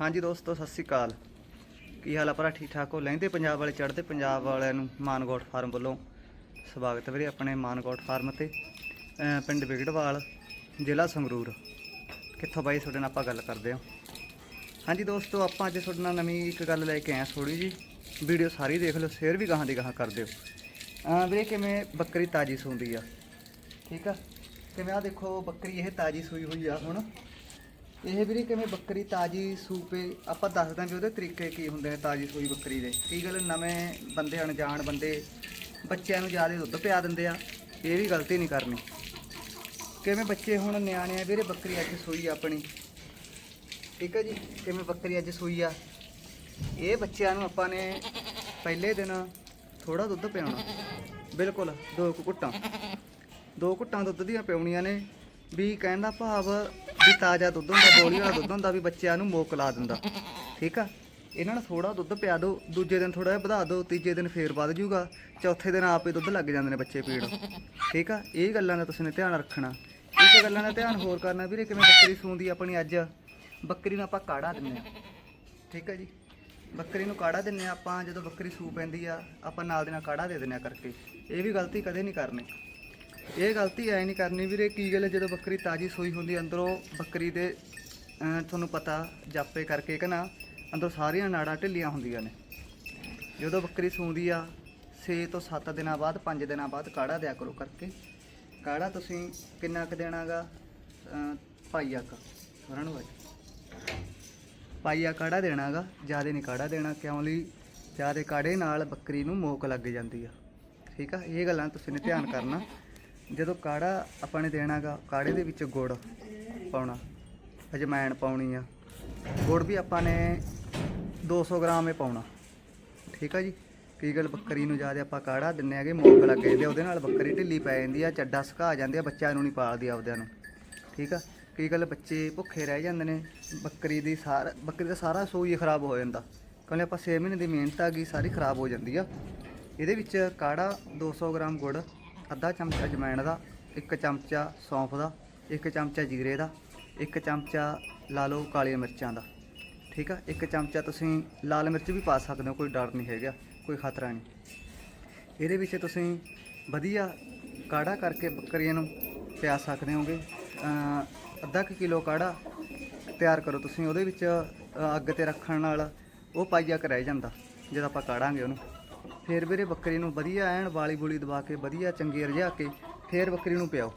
ਹਾਂਜੀ ਦੋਸਤੋ, ਸਤਿ ਸ੍ਰੀ ਅਕਾਲ। ਕੀ ਹਾਲ ਆ ਭਰਾ? ਠੀਕ ਠਾਕ ਹੋ? ਲਹਿੰਦੇ ਪੰਜਾਬ ਵਾਲੇ ਚੜ੍ਹਦੇ ਪੰਜਾਬ ਵਾਲਿਆਂ ਨੂੰ ਮਾਨਗੋਟ ਫਾਰਮ ਵੱਲੋਂ ਸਵਾਗਤ ਹੈ ਵੀਰੇ ਆਪਣੇ ਮਾਨਗੋਟ ਫਾਰਮ ਤੇ। ਪਿੰਡ ਵਿਗੜਵਾਲ, ਜ਼ਿਲ੍ਹਾ ਸੰਗਰੂਰ। ਕਿੱਥੋਂ ਬਾਈ ਤੁਹਾਡੇ ਨਾਲ ਆਪਾਂ ਗੱਲ ਕਰਦੇ ਹਾਂ। ਹਾਂਜੀ ਦੋਸਤੋ, ਆਪਾਂ ਅੱਜ ਤੁਹਾਡੇ ਨਾਲ ਨਵੀਂ ਇੱਕ ਗੱਲ ਲੈ ਕੇ ਆਏ ਹਾਂ ਥੋੜੀ ਜੀ ਵੀਡੀਓ ਸਾਰੀ ਦੇਖ ਲਓ, ਸ਼ੇਅਰ ਵੀ ਗਾਹਾਂ ਦੀ ਗਾਹਾਂ ਕਰ ਦਿਓ। ਅਹ ਵੀਰੇ ਕਿਵੇਂ ਬੱਕਰੀ ਤਾਜੀ ਸੂੰਦੀ ਆ? ਠੀਕ ਆ? ਕਿਵੇਂ ਆ ਦੇਖੋ, ਬੱਕਰੀ ਇਹ ਤਾਜੀ ਸੂਈ ਹੋਈ ਆ ਹੁਣ। ਇਹ ਵੀਰੇ ਕਿਵੇਂ ਬੱਕਰੀ ਤਾਜੀ ਸੂਪੇ, ਆਪਾਂ ਦੱਸਦਾਂ ਵੀ ਉਹਦੇ ਤਰੀਕੇ ਕੀ ਹੁੰਦੇ ਨੇ ਤਾਜੀ ਸੂਈ ਬੱਕਰੀ ਦੇ। ਕੀ ਗੱਲ ਨਵੇਂ ਬੰਦੇ, ਅਣਜਾਣ ਬੰਦੇ ਬੱਚਿਆਂ ਨੂੰ ਜ਼ਿਆਦਾ ਦੁੱਧ ਪਿਆ ਦਿੰਦੇ ਆ, ਇਹ ਵੀ ਗਲਤੀ ਨਹੀਂ ਕਰਨੀ। ਕਿਵੇਂ ਬੱਚੇ ਹੁਣ ਨਿਆਣੇ ਆ, ਵੀਰੇ ਬੱਕਰੀ ਅੱਜ ਸੂਈ ਆ ਆਪਣੀ। ਠੀਕ ਹੈ ਜੀ, ਕਿਵੇਂ ਬੱਕਰੀ ਅੱਜ ਸੂਈ ਆ? ਇਹ ਬੱਚਿਆਂ ਨੂੰ ਆਪਾਂ ਨੇ ਪਹਿਲੇ ਦਿਨ ਥੋੜਾ ਦੁੱਧ ਪਿਆਉਣਾ। ਬਿਲਕੁਲ, ਦੋ ਕੁ ਘੁੱਟਾਂ। ਦੋ ਘੁੱਟਾਂ ਦੁੱਧ ਦੀਆਂ ਪਿਉਣੀਆਂ ਨੇ, ਵੀ ਕਹਿਣ ਦਾ ਭਾਵ ਵੀ ਤਾਜ਼ਾ ਦੁੱਧ ਹੁੰਦਾ ਬੋਲੀ ਵਾਲਾ ਦੁੱਧ ਹੁੰਦਾ ਵੀ ਬੱਚਿਆਂ ਨੂੰ ਮੋਕ ਲਾ ਦਿੰਦਾ। ਠੀਕ ਆ? ਇਹਨਾਂ ਨੂੰ ਥੋੜਾ ਦੁੱਧ ਪਿਆ ਦਿਓ, ਦੂਜੇ ਦਿਨ ਥੋੜਾ ਜਿਹਾ ਵਧਾ ਦਿਓ, ਤੀਜੇ ਦਿਨ ਫੇਰ ਵੱਧ ਜਾਊਗਾ ਚੌਥੇ ਦਿਨ ਆਪੇ ਦੁੱਧ ਲੱਗ ਜਾਂਦੇ ਨੇ ਬੱਚੇ ਪੀੜ। ਠੀਕ ਆ? ਇਹ ਗੱਲਾਂ ਦਾ ਤੁਸੀਂ ਨੇ ਧਿਆਨ ਰੱਖਣਾ। ਇੱਕ ਗੱਲਾਂ ਦਾ ਧਿਆਨ ਹੋਰ ਕਰਨਾ ਵੀਰੇ, ਕਿਵੇਂ ਬੱਕਰੀ ਸੂੰਦੀ ਆਪਣੀ ਅੱਜ? ਬੱਕਰੀ ਨੂੰ ਆਪਾਂ ਕਾੜਾ ਦਿੰਨੇ ਆ। ਠੀਕ ਆ ਜੀ? ਬੱਕਰੀ ਨੂੰ ਕਾੜਾ ਦਿੰਨੇ ਆ ਆਪਾਂ, ਜਦੋਂ ਬੱਕਰੀ ਸੂ ਪੈਂਦੀ ਆ, ਆਪਾਂ ਨਾਲ ਦੇ ਨਾਲ ਕਾੜਾ ਦੇ ਦਿੰਨੇ ਆ ਕਰਕੇ। ਇਹ ਵੀ ਗਲਤੀ ਕਦੇ ਨਹੀਂ ਕਰਨੀ। ਇਹ ਗਲਤੀ ਐ ਨਹੀਂ ਕਰਨੀ ਵੀਰੇ ਕੀ ਗੱਲ ਹੈ, ਜਦੋਂ ਬੱਕਰੀ ਤਾਜੀ ਸੂਈ ਹੁੰਦੀ ਅੰਦਰੋਂ ਬੱਕਰੀ ਦੇ ਤੁਹਾਨੂੰ ਪਤਾ ਜਾਪੇ ਕਰਕੇ ਕਿ ਨਾ ਅੰਦਰੋਂ ਸਾਰੀਆਂ ਨਾੜਾਂ ਢਿੱਲੀਆਂ ਹੁੰਦੀਆਂ ਨੇ। ਜਦੋਂ ਬੱਕਰੀ ਸੂੰਦੀ ਆ 6 ਤੋਂ 7 ਦਿਨਾਂ ਬਾਅਦ 5 ਦਿਨਾਂ ਬਾਅਦ ਕਾੜਾ ਦਿਆ ਕਰੋ ਕਰਕੇ। ਕਾੜਾ ਤੁਸੀਂ ਕਿੰਨਾ ਕੁ ਦੇਣਾਗਾ ਪਾਈਆ ਕ ਉਹਨਾਂ ਨੂੰ ਪਾਈਆ ਕਾੜਾ ਦੇਣਾਗਾ ਜ਼ਿਆਦਾ ਨਹੀਂ ਕਾੜਾ ਦੇਣਾ ਕਿਉਂ ਲਈ? ਜ਼ਿਆਦਾ ਕਾੜੇ ਨਾਲ ਬੱਕਰੀ ਨੂੰ ਮੋਕ ਲੱਗ ਜਾਂਦੀ ਆ। ਠੀਕ ਆ? ਇਹ ਗੱਲਾਂ ਤੁਸੀਂ ਨੇ ਧਿਆਨ ਕਰਨਾ। ਜਦੋਂ ਕਾੜਾ ਆਪਾਂ ਨੇ ਦੇਣਾਗਾ ਕਾੜੇ ਦੇ ਵਿੱਚ ਗੁੜ ਪਾਉਣਾ। ਅਜਮੈਣ ਪਾਉਣੀ ਆ। ਗੁੜ ਵੀ ਆਪਾਂ ਨੇ 200 ਗ੍ਰਾਮ ਹੀ ਪਾਉਣਾ। ਠੀਕ ਆ ਜੀ? ਕੀ ਗੱਲ ਬੱਕਰੀ ਨੂੰ ਜ਼ਿਆਦਾ ਆਪਾਂ ਕਾੜਾ ਦਿੰਨੇ ਆਗੇ ਮੋਕ ਲੱਗ ਜਾਂਦੇ ਉਹਦੇ ਨਾਲ ਬੱਕਰੀ ਢਿੱਲੀ ਪੈ ਜਾਂਦੀ ਆ, ਚੱਡਾ ਸੁਕਾ ਜਾਂਦੇ ਆ, ਬੱਚਿਆਂ ਨੂੰ ਨਹੀਂ ਪਾਲਦੀ ਆਪਦਿਆਂ ਨੂੰ। ਠੀਕ ਆ? ਕੀ ਗੱਲ ਬੱਚੇ ਭੁੱਖੇ ਰਹਿ ਜਾਂਦੇ ਨੇ, ਬੱਕਰੀ ਦੀ ਸਾਰਾ, ਬੱਕਰੀ ਦਾ ਸਾਰਾ ਸੂਈ ਖਰਾਬ ਹੋ ਜਾਂਦਾ। ਕਹਿੰਦੇ ਆਪਾਂ 6 ਮਹੀਨੇ ਦੀ ਮਿਹਨਤ ਆ ਗਈ, ਸਾਰੀ ਖਰਾਬ ਹੋ ਜਾਂਦੀ ਆ। ਇਹਦੇ ਵਿੱਚ ਕਾੜਾ 200 ਗ੍ਰਾਮ ਗੁੜ ਅੱਧਾ ਚਮਚਾ ਜਮੈਣ ਦਾ, ਇੱਕ ਚਮਚਾ ਸੌਂਫ ਦਾ, ਇੱਕ ਚਮਚਾ ਜੀਰੇ ਦਾ, ਇੱਕ ਚਮਚਾ ਲਾ ਲਓ ਕਾਲੀਆਂ ਮਿਰਚਾਂ ਦਾ। ਠੀਕ ਆ? ਇੱਕ ਚਮਚਾ ਤੁਸੀਂ ਲਾਲ ਮਿਰਚ ਵੀ ਪਾ ਸਕਦੇ ਹੋ, ਕੋਈ ਡਰ ਨਹੀਂ ਹੈਗਾ, ਕੋਈ ਖਤਰਾ ਨਹੀਂ। ਇਹਦੇ ਵਿੱਚ ਤੁਸੀਂ ਵਧੀਆ ਕਾੜਾ ਕਰਕੇ ਬੱਕਰੀਆਂ ਨੂੰ ਪਿਆ ਸਕਦੇ ਹੋਗੇ। ਅੱਧਾ ਕੁ ਕਿਲੋ ਕਾੜਾ ਤਿਆਰ ਕਰੋ ਤੁਸੀਂ, ਉਹਦੇ ਵਿੱਚ ਅੱਗ ਤੇ ਰੱਖਣ ਨਾਲ ਉਹ ਪਾਈਆ ਕਰ ਰਹਿ ਜਾਂਦਾ, ਜਦੋਂ ਆਪਾਂ ਕਾੜਾਂਗੇ ਉਹਨੂੰ। ਫਿਰ ਵੀਰੇ ਬੱਕਰੀ ਨੂੰ ਵਧੀਆ ਐਨ ਵਾਲੀ ਬੂਲੀ ਦਬਾ ਕੇ, ਵਧੀਆ ਚੰਗੀ ਰਜਾ ਕੇ ਫਿਰ ਬੱਕਰੀ ਨੂੰ ਪਿਆਓ।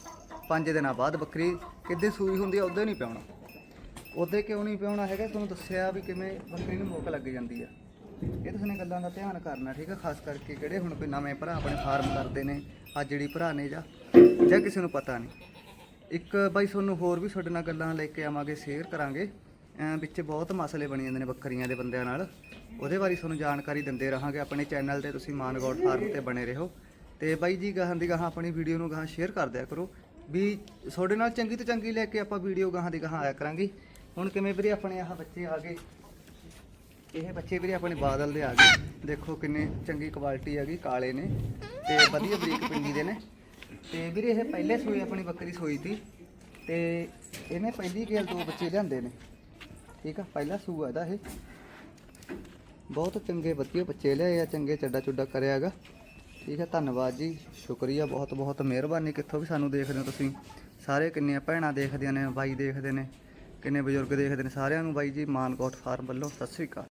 ਪੰਜ ਦਿਨਾਂ ਬਾਅਦ ਬੱਕਰੀ ਕਿੱਦੇ ਸੂਈ ਹੁੰਦੀ ਆ ਉਦੋਂ ਨਹੀਂ ਪਿਆਉਣਾ। ਉਹਦੇ ਕਿਉਂ ਨਹੀਂ ਪਿਆਉਣਾ ਹੈਗਾ? ਤੁਹਾਨੂੰ ਦੱਸਿਆ ਵੀ ਕਿਵੇਂ ਬੱਕਰੀ ਨੂੰ ਮੁੱਕ ਲੱਗ ਜਾਂਦੀ ਆ। ਇਹ ਤੁਸੀਂ ਨੇ ਗੱਲਾਂ ਦਾ ਧਿਆਨ ਕਰਨਾ ਠੀਕ ਆ, ਖਾਸ ਕਰਕੇ ਕਿਹੜੇ ਹੁਣ ਕੋਈ ਨਵੇਂ ਭਰਾ ਆਪਣੇ ਫਾਰਮ ਕਰਦੇ ਨੇ, ਅੱਜ ਜਿਹੜੀ ਭਰਾ ਨੇ ਜਾਂ ਜਾਂ ਕਿਸੇ ਨੂੰ ਪਤਾ ਨਹੀਂ। ਇੱਕ ਬਾਈ ਤੁਹਾਨੂੰ ਹੋਰ ਵੀ ਤੁਹਾਡੇ ਨਾਲ ਗੱਲਾਂ ਲੈ ਕੇ ਆਵਾਂਗੇ ਸ਼ੇਅਰ ਕਰਾਂਗੇ। ਵਿੱਚ ਬਹੁਤ ਮਸਲੇ ਬਣੀ ਜਾਂਦੇ ਨੇ ਬੱਕਰੀਆਂ ਦੇ ਬੰਦਿਆਂ ਨਾਲ। ਉਹਦੇ ਬਾਰੇ ਤੁਹਾਨੂੰ ਜਾਣਕਾਰੀ ਦਿੰਦੇ ਰਹਾਂਗੇ। ਆਪਣੇ ਚੈਨਲ ਤੇ ਤੁਸੀਂ ਮਾਨਗੌਡ ਫਾਰਮ ਤੇ ਬਣੇ ਰਹੋ। ਤੇ ਬਾਈ ਜੀ, ਗਾਹਾਂ ਦੀ ਗਾਹਾਂ ਆਪਣੀ ਵੀਡੀਓ ਨੂੰ ਗਾਹਾਂ ਸ਼ੇਅਰ ਕਰ ਦਿਆ ਕਰੋ। ਵੀ ਤੁਹਾਡੇ ਨਾਲ ਚੰਗੀ ਤੋਂ ਚੰਗੀ ਲੈ ਕੇ ਆਪਾਂ ਵੀਡੀਓ ਗਾਹਾਂ ਦੀ ਗਾਹਾਂ ਆਇਆ ਕਰਾਂਗੇ। ਹੁਣ ਕਿਵੇਂ ਵੀਰੇ ਆਪਣੇ ਆਹ ਬੱਚੇ ਆ ਗਏ? ਇਹ ਬੱਚੇ ਵੀਰੇ ਆਪਣੇ ਬਾਦਲ ਦੇ ਆ ਗਏ। ਦੇਖੋ ਕਿੰਨੇ ਚੰਗੀ ਕੁਆਲਿਟੀ ਹੈਗੀ, ਕਾਲੇ ਨੇ ਤੇ ਵਧੀਆ ਬਰੀਕ ਪਿੰਡੀ ਦੇ ਨੇ। ਤੇ ਵੀਰੇ ਇਹ ਪਹਿਲੇ ਸੂਈ ਆਪਣੀ ਬੱਕਰੀ ਸੋਈ ਤੀ। ਤੇ ਇਹਨੇ ਪਹਿਲੀ ਗੇਲ ਦੋ ਬੱਚੇ ਲਿਆਂਦੇ ਨੇ। ਠੀਕ ਆ, ਪਹਿਲਾ ਸੂਆ ਇਹਦਾ ਇਹ। ਬਹੁਤ ਚੰਗੇ, ਵਧੀਆ ਬੱਚੇ ਲਿਆਏ ਆ, ਚੰਗੇ ਚੱਡਾ ਚੁੱਡਾ ਕਰਿਆ ਹੈਗਾ। ਠੀਕ ਹੈ ਧੰਨਵਾਦ ਜੀ, ਸ਼ੁਕਰੀਆ, ਬਹੁਤ ਬਹੁਤ ਮਿਹਰਬਾਨੀ। ਕਿੱਥੋਂ ਵੀ ਸਾਨੂੰ ਦੇਖਦੇ ਹੋ ਤੁਸੀਂ। ਸਾਰੇ ਕਿੰਨੀਆਂ ਭੈਣਾਂ ਦੇਖਦੀਆਂ ਨੇ, ਬਾਈ ਦੇਖਦੇ ਨੇ, ਕਿੰਨੇ ਬਜ਼ੁਰਗ ਦੇਖਦੇ ਨੇ, ਸਾਰਿਆਂ ਨੂੰ ਬਾਈ ਜੀ ਮਾਨਕੋਟ ਫਾਰਮ ਵੱਲੋਂ, ਸਤਿ ਸ੍ਰੀ ਅਕਾਲ।